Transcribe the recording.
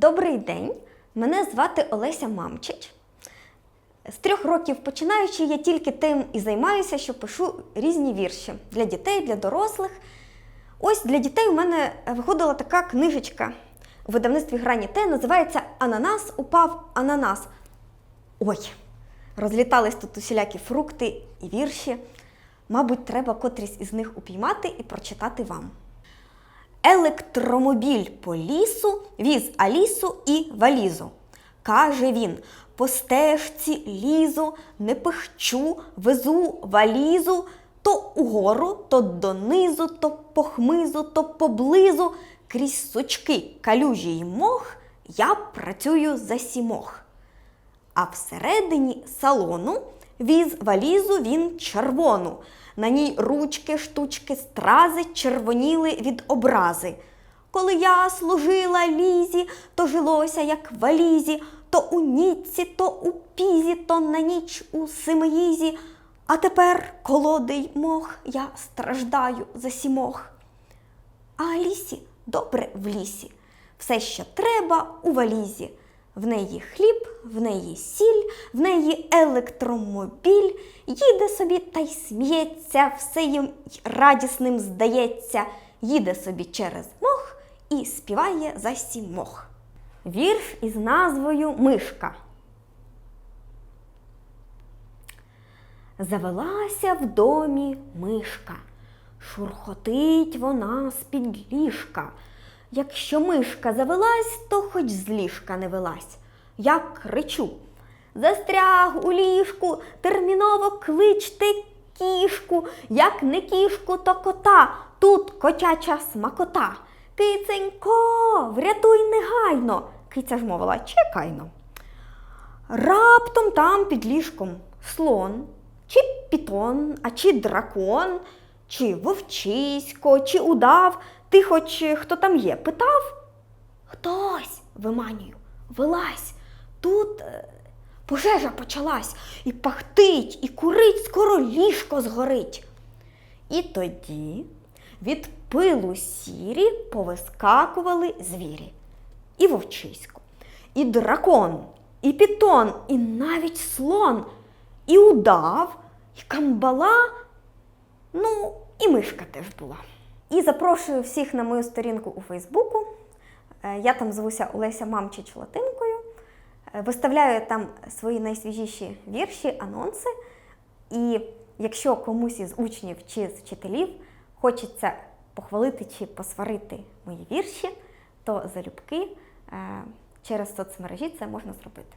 Добрий день! Мене звати Олеся Мамчич. З трьох років починаючи, я тільки тим і займаюся, що пишу різні вірші для дітей, для дорослих. Ось для дітей у мене виходила така книжечка у видавництві Грані Те, називається Ананас упав ананас. Ой, розлітались тут усілякі фрукти і вірші. Мабуть, треба котрісь із них упіймати і прочитати вам. Електромобіль по лісу віз Алісу і валізу. Каже він: по стежці лізу, не пихчу, везу валізу, то угору, то донизу, то по хмизу, то поблизу, крізь сучки, калюжі й мох, я працюю за сімох. А всередині салону віз валізу він червону. На ній ручки, штучки, стрази червоніли від образи. Коли я служила лізі, то жилося, як валізі, то у ніцці, то у пізі, то на ніч у семиїзі. А тепер, колодий мох, я страждаю за сімох. А Алісі добре в лісі. Все, що треба у валізі. В неї хліб, в неї сіль, в неї електромобіль, їде собі та й сміється, все їм радісним здається, їде собі через мох і співає за сімох. Вірш із назвою Мишка. Завелася в домі мишка, шурхотить вона з-під ліжка. Якщо мишка завелась, то хоч з ліжка не велась. Я кричу. Застряг у ліжку, терміново кличте кішку, як не кішку, то кота, тут котяча смакота. Киценько, врятуй негайно. Киця ж мовила, чекайно. Раптом там під ліжком слон, чи пітон, а чи дракон, чи вовчисько, чи удав. Ти хоч хто там є, питав? Хтось, виманюю, вилазь. Тут е, пожежа почалась, і пахтить, і курить, скоро ліжко згорить. І тоді від пилу сірі повискакували звірі. І вовчисько, і дракон, і пітон, і навіть слон, і удав, і камбала, ну, і мишка теж була. І запрошую всіх на мою сторінку у Фейсбуку. Е, Я там звуся Олеся Мамчич Латинкою. Е, Виставляю там свої найсвіжіші вірші, анонси. І якщо комусь із учнів чи з вчителів хочеться похвалити чи посварити мої вірші, то залюбки е, через соцмережі це можна зробити.